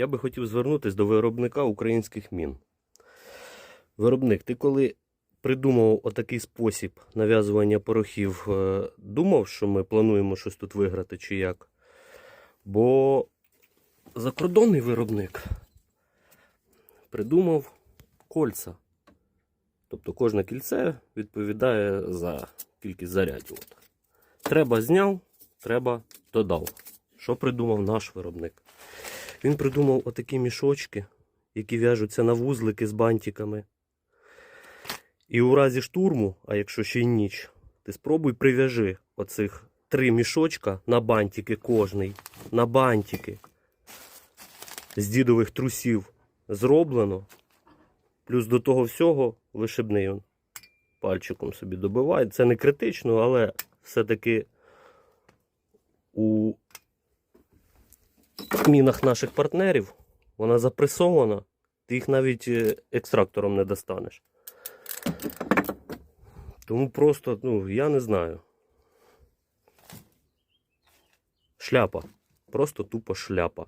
я би хотів звернутися до виробника українських мін. Виробник, ти коли придумав отакий спосіб нав'язування порохів, е, думав, що ми плануємо щось тут виграти чи як? Бо закордонний виробник придумав кольца. Тобто кожне кільце відповідає за кількість зарядів. Треба зняв, треба додав. Що придумав наш виробник? Він придумав отакі мішочки, які в'яжуться на вузлики з бантиками. І у разі штурму, а якщо ще й ніч, ти спробуй прив'яжи оцих три мішочка на бантики кожний. На бантики. З дідових трусів зроблено. Плюс до того всього вишибний он пальчиком собі добиває. Це не критично, але все-таки у мінах наших партнерів вона запресована, ти їх навіть е, екстрактором не достанеш. Тому просто, ну, я не знаю. Шляпа. Просто тупо шляпа.